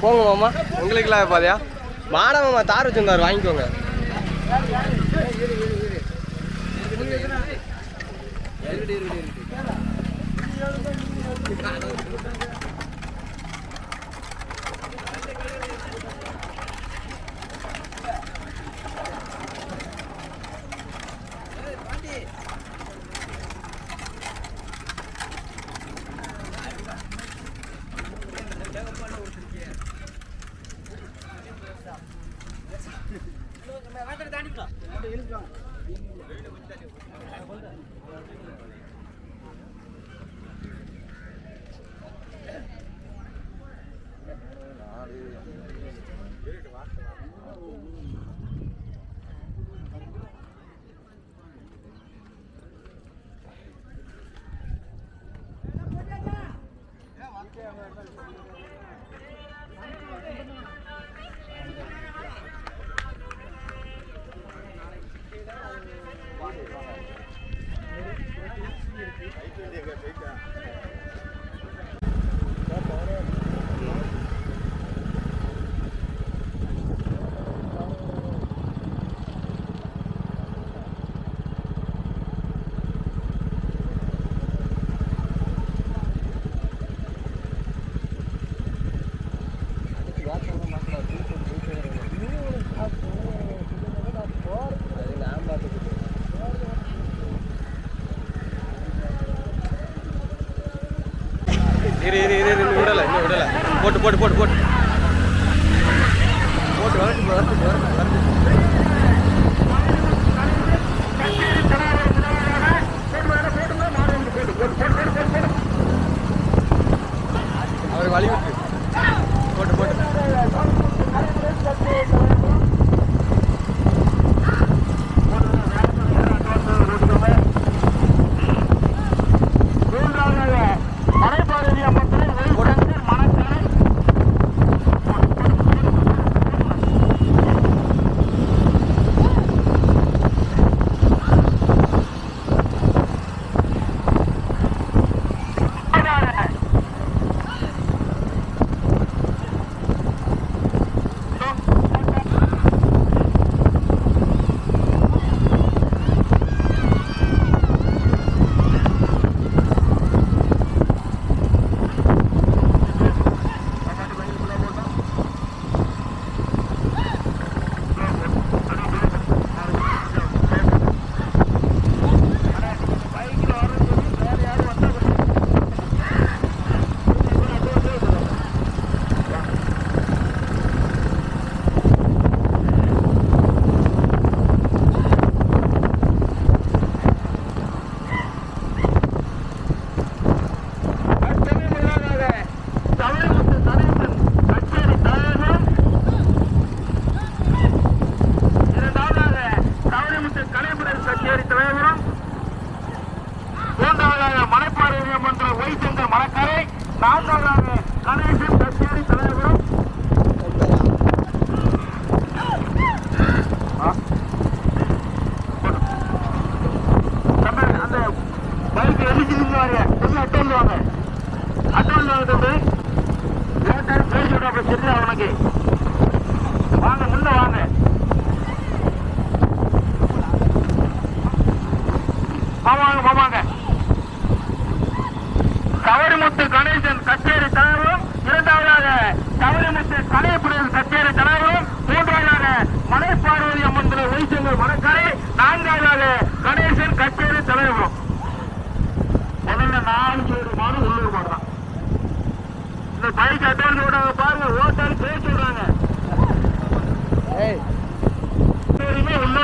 போங்க மாமா. உங்களுக்குலாம் பாதியா? மாடா மாமா தார் வச்சிருந்தார் வாங்கிக்கோங்க. gone. இரு இரு இரு இரு விடல இன்னும் விடலை போட்டு போட்டு போட்டு போட்டு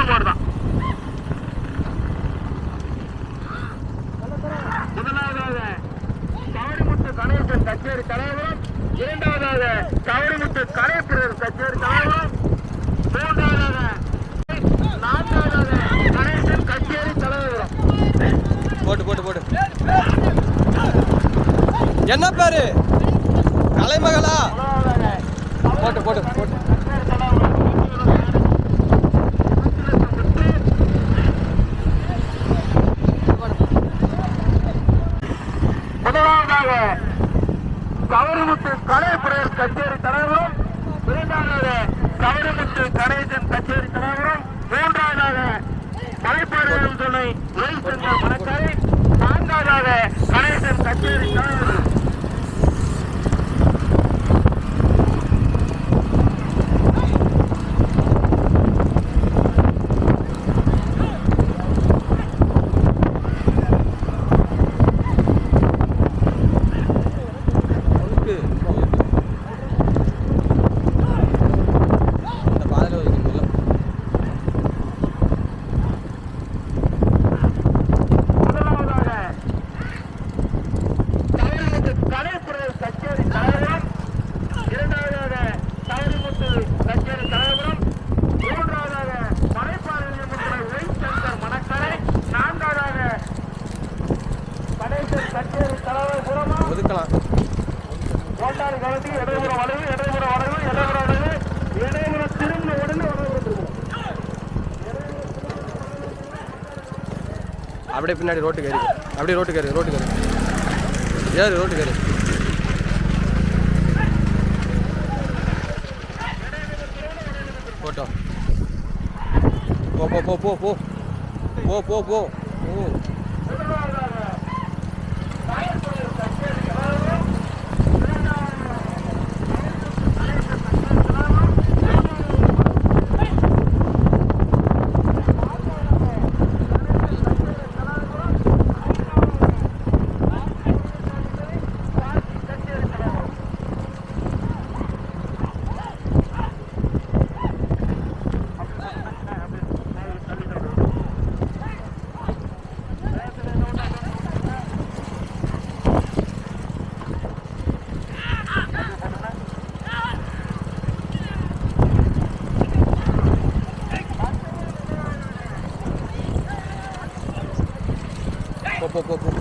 பேருமே உள்ளூர் மாடு முதலாவதாக கவரிமுத்து கணேசன் கச்சேரி தலைவரும் இரண்டாவதாக கவரிமுத்து கணேசன் கச்சேரி தலைவரும் மூன்றாவதாக நான்காவதாக கணேசன் கச்சேரி தலைவரும். போட்டு போட்டு போட்டு. என்ன பேரு? கலைமகளா? மலைப்பாளையம் துணை உரை சென்ற மனக்காரை நான்காவதாக கணேசன் கச்சேரி ஒதுக்கலாம் ஓட்டாறு கலந்து இடைமுறை வளைவு இடைமுறை வளைவு இடைமுறை வளைவு. இடைமுறை திரும்ப உடனே வளைவு திரும்பும் அப்படியே பின்னாடி ரோட்டுக்கு ஏறி அப்படியே ரோட்டுக்கு ஏறு ரோட்டுக்கு ஏறு ஏறு ரோட்டுக்கு ஏறு போட்டோம். போ போ போ போ. போ போ போ. оп, оп, оп.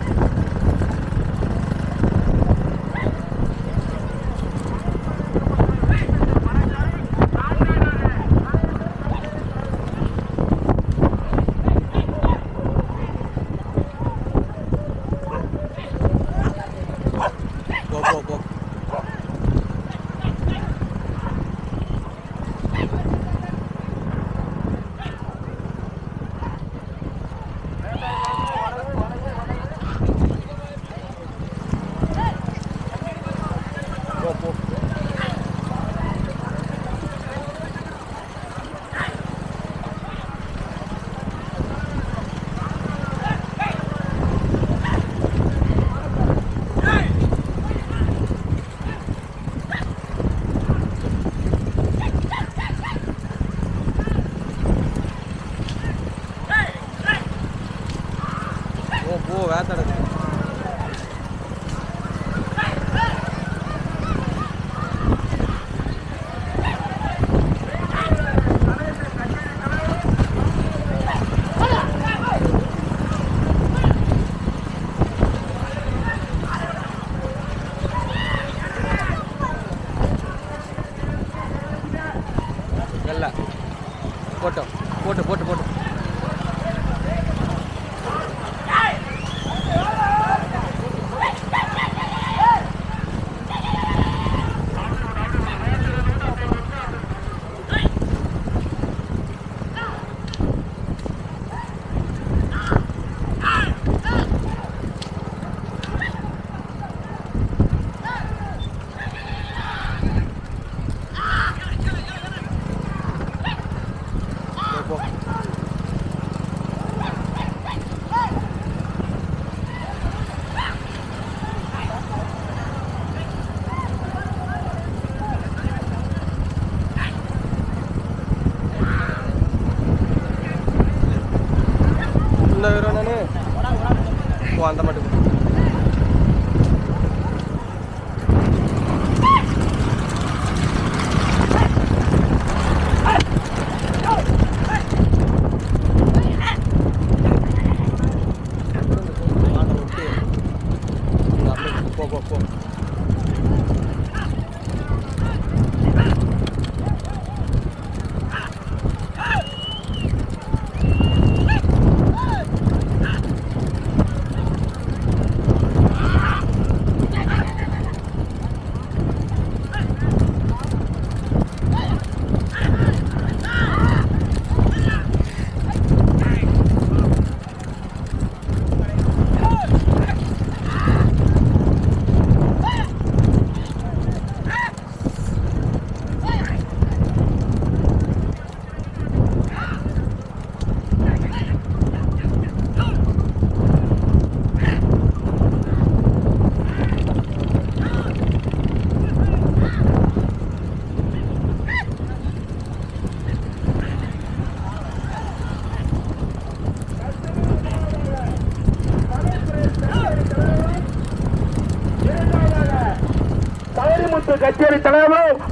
പോകാൻ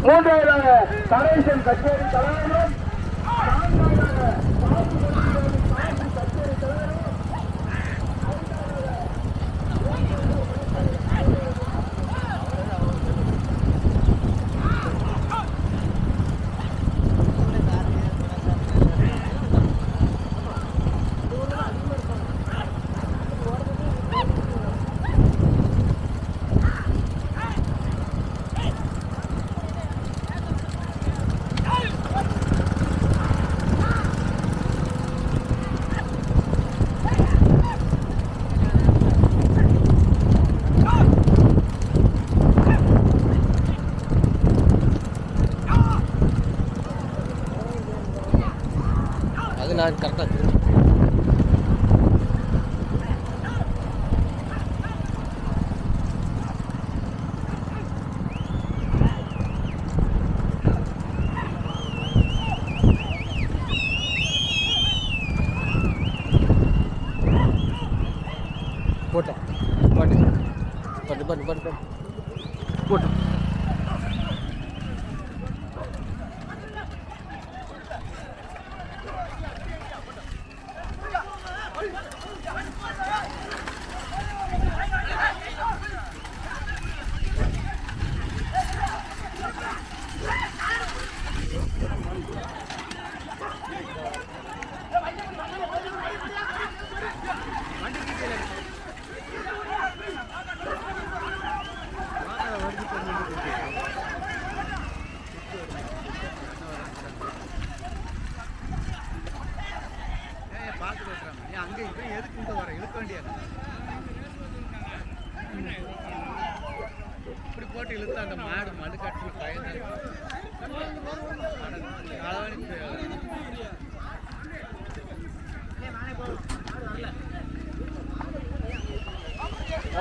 மூன்றாவதாக கணேசன் கச்சேரி தலைவரும் நான்காவதாக அது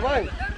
Давай.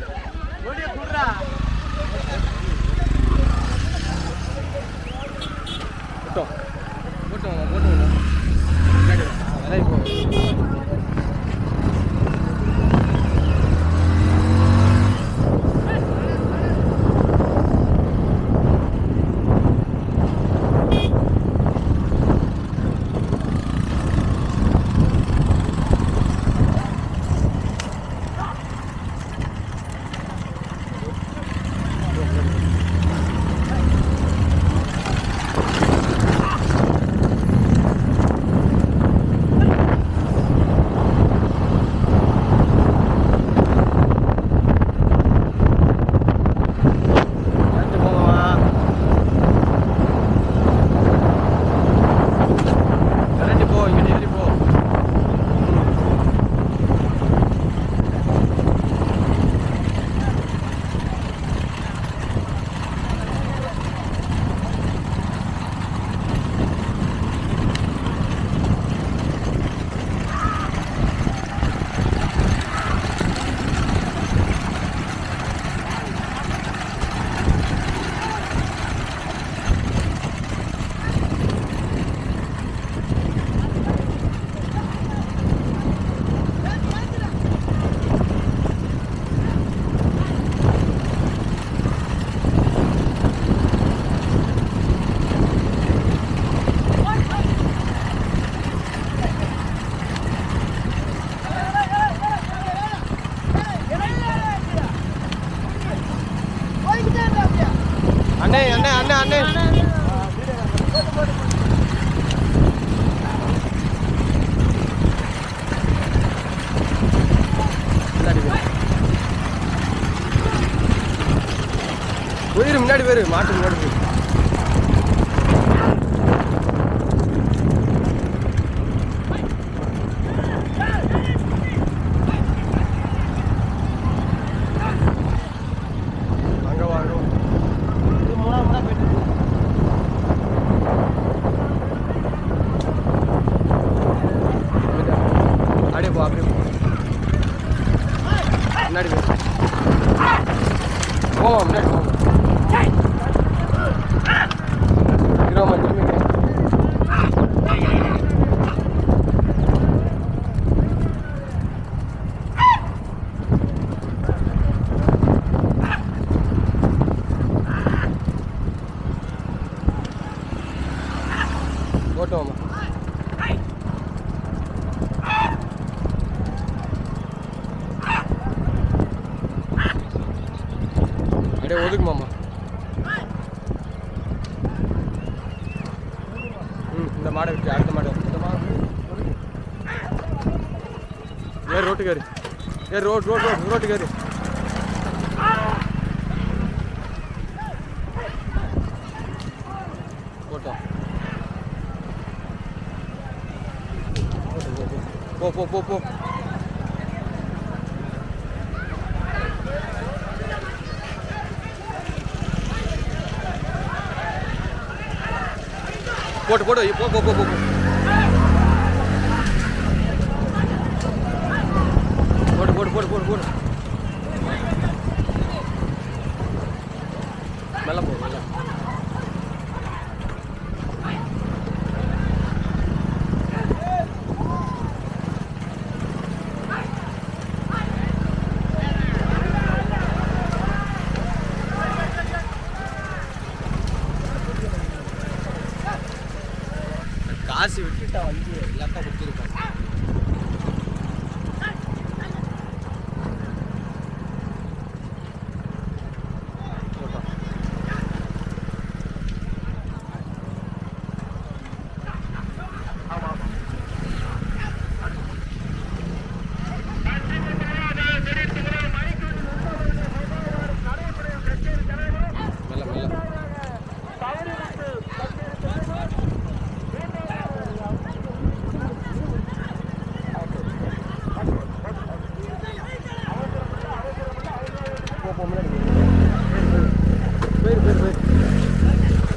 Nên அப்படியே ஒதுக்கு மாமா. ம் இந்த மாடை விட்டு அடுத்த மாடை இந்த மாடு ஏ ரோட்டுக்கு ஏறு. ஏ ரோட் ரோட் ரோட் ரோட்டுக்கு ஏறு. போட்டோம் போ போ போ போ. போட்டு போட்டு போ போ போ போ. போட்டு போட்டு போட்டு போட்டு போட்டு மெல்ல போ மெல்ல காசு விட்டுட்டா வந்து இல்லாட்டா கொடுத்துருப்பாங்க மெல்ல மெல்ல போ போ முன்னாடி போயிரு போயிரு போயிரு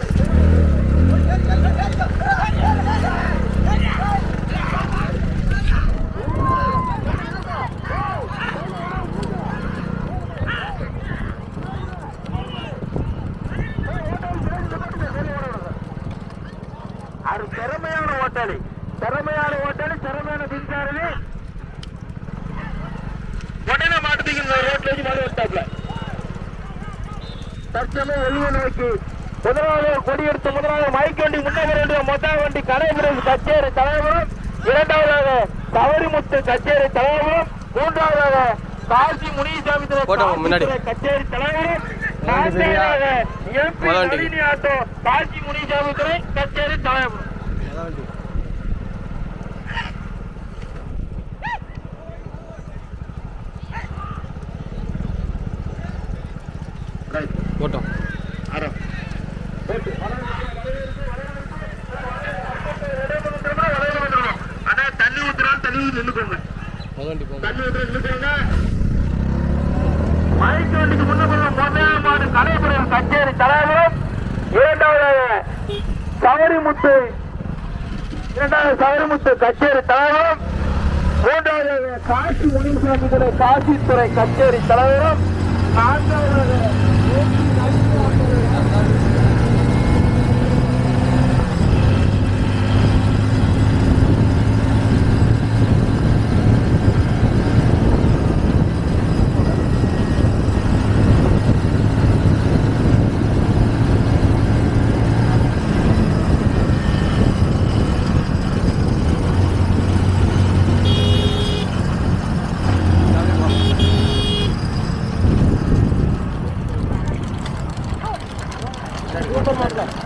அது திறமையான ஓட்டாளி திறமையான ஓட்டாளி திறமையான பின்சாரலி உடனே மாட்டுத்தீங்க ரோட்ல வச்சு மாடு வட்டாப்ல தற்சமயம் வெளியே நோக்கி முதலாவது கொடியெடுத்து முதலாவது மைக் வண்டி முன்னே வர வேண்டிய மொத்த வண்டி கடைபிடிப்பு கச்சேரி தலைவரும் இரண்டாவதாக தவறிமுத்து கச்சேரி தலைவரும் மூன்றாவதாக காசி முனிசாமி கச்சேரி தலைவரும்? நான்காவதாக எம்பி முதல் ஆட்டோ காசி முனிசாமி கச்சேரி தலைவரும். மைக்கு வண்டிக்கு முன்ன மாடு கலைபுரம் கச்சேரி தலைவரும் இரண்டாவது சவரிமுத்து இரண்டாவது சவரிமுத்து கச்சேரி தலைவரும் மூன்றாவது காசி முனிசாமி துறை காசித்துறை கச்சேரி தலைவரும் நான்காவது tomadılar.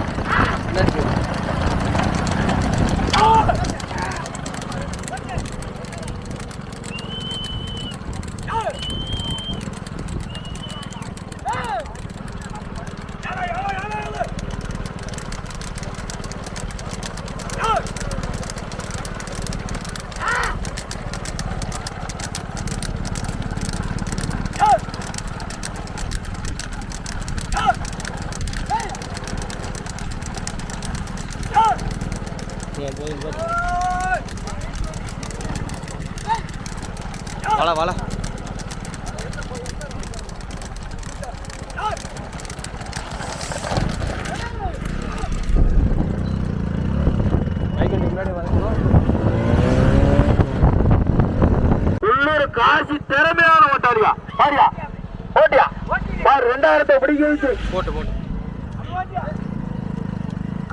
போட்டு போட்டு.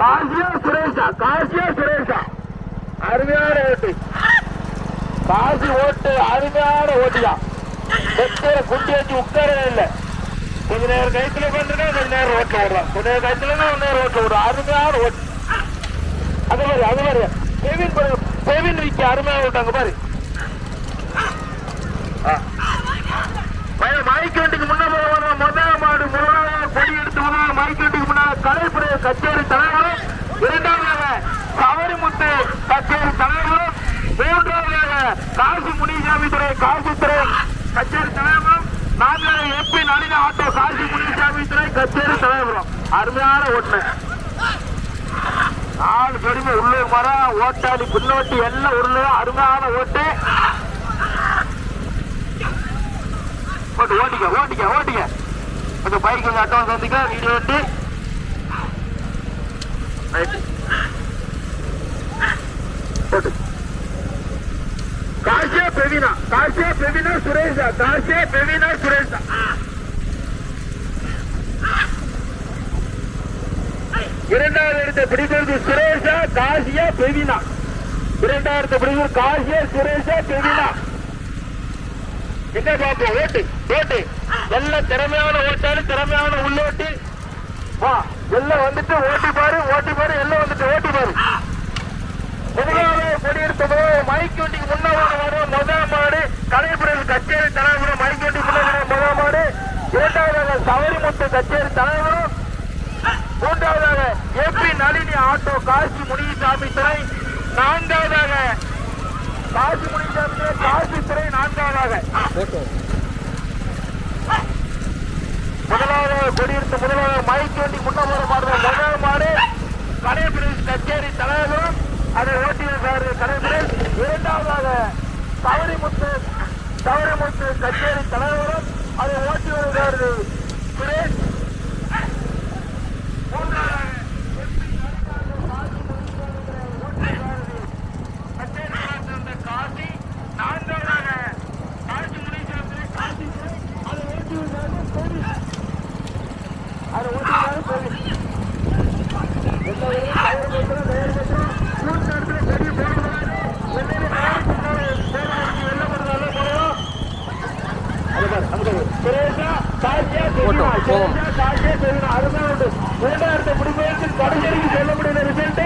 காசியா சுரேஷா காசியா சுரேஷா. அருமையான ஓட்டு. காசி ஓட்டு அருமையான ஓட்டியா வெத்தர குட்டி வச்சு உட்காரவே இல்லை. கொஞ்ச நேரம் கைத்துல பண்ணிருக்கா கொஞ்ச நேரம் ஓட்ட விடுறான். கொஞ்ச நேரம் கைத்துல கொஞ்ச நேரம் ஓட்ட விடுறான். அருமையான ஓட்டு. அது மாதிரி அது மாதிரி பெவின் பெவின் விக்க அருமையா ஓட்டாங்க பாரு மைக்கேட்டுக்கு முன்னாடி முதல் மாடு முதலாவது கொடி எடுத்து முதலாவது மைக்கேட்டுக்கு முன்னாடி கலைப்புடைய கச்சேரி தலைவரும் இரண்டாவதாக சவரிமுத்து கச்சேரி தலைவரும் மூன்றாவதாக காசி முனிசாமி துறை காசி துறை கச்சேரி தலைவரும் நான்காவது எப்பி நளின ஆட்டோ காசி முனிசாமி துறை கச்சேரி தலைவரும். அருமையான ஒண்ணு நாலு பேருமே உள்ளூர் மரம் ஓட்டாளி பின்னோட்டி எல்லாம் உள்ளூர் அருமையான ஓட்டு. ஓட்டிக்க ஓட்டிக்க ஓட்டிக்க. அந்த பைக்கு கொஞ்சம் அட்வான்ஸ் வந்துக்க வீடியோ வந்து காசியா பிரவீனா காசியா பிரவீனா சுரேஷா காசியா பிரவீனா சுரேஷா இரண்டாவது இடத்தை பிடிக்கிறது சுரேஷா காசியா பிரவீனா. இரண்டாவது பிடிக்கிறது காசியா சுரேஷா பிரவீனா. என்ன பாப்போம் ஓட்டு ஓட்டு. நல்ல திறமையான ஓட்டாளி திறமையான உள்ளோட்டு. வா. எல்லாம் வந்துட்டு ஓட்டி பாரு ஓட்டி பாரு எல்லாம் வந்துட்டு ஓட்டி பாரு. முதலாவது கொடியெடுத்ததோ மைக் வண்டிக்கு முன்னாடி வரும் முதல் மாடு கலைப்புறையில் கச்சேரி தலைவரும் மைக் வண்டி முன்னாடி முதல் மாடு இரண்டாவதாக சவரிமுத்து கச்சேரி தலைவரும் மூன்றாவதாக A P Nalini auto Kasi Munisamy துறை நான்காவதாக காசி முனிசாமி துறை காசி துறை நான்காவதாக முதலாவது கொடியெடுத்து முதலாவது மைக் வண்டி முன்னாடி மாடு முதல் மாடு. கலைப்புறையில் கச்சேரி தலைவரும் அதை ஓட்டியர் சார் கடைபிடி இரண்டாவதாக தவறிமுத்து தவறிமுத்து கச்சேரி தலைவரும் அதை ஓட்டி வருகிறாரு சுரேஷ் மூன்றாவதாக கச்சேரி சேர்ந்த காசி நான்காவதாக காசி முனீஸ்வரன் காசி அதை ஓட்டி வருகிறாரு போலீஸ் அதை ஓட்டி வருகிறாரு போலீஸ் போட்டோம், போவோம். மூன்றாயிரத்தை பிடிப்பதற்கு கடைசிக்கு சொல்ல முடியல ரிசல்ட்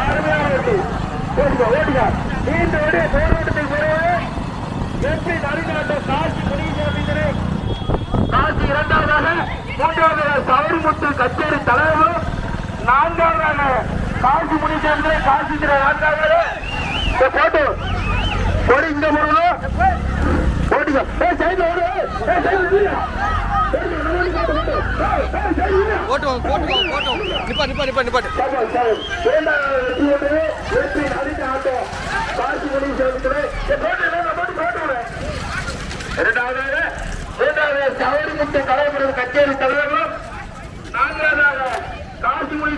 அருமையான ஓட்டு ஓட்டுங்க ஓட்டுங்க நீண்ட ஓடிய போராட்டத்தில் பிறகு எப்படி நடுநாட்டை காட்சி முனிசாமி காசி இரண்டாவதாக மூன்றாவதாக சவரிமுத்து கச்சேரி தலைவரும் நான்காவதாக காசி முனிசாமி காசி திரை நான்காவது இந்த போட்டு போடி இங்க போறோம் போட்டோம் போட்டோம் போட்டோம் நிப்பா நிப்பா நிப்பா நிப்பாட்டு இரண்டாவதாக மூன்றாவது சவரிமுத்து கலைமுறை கச்சேரி தலைவரும் நான்காவதாக காசி மொழி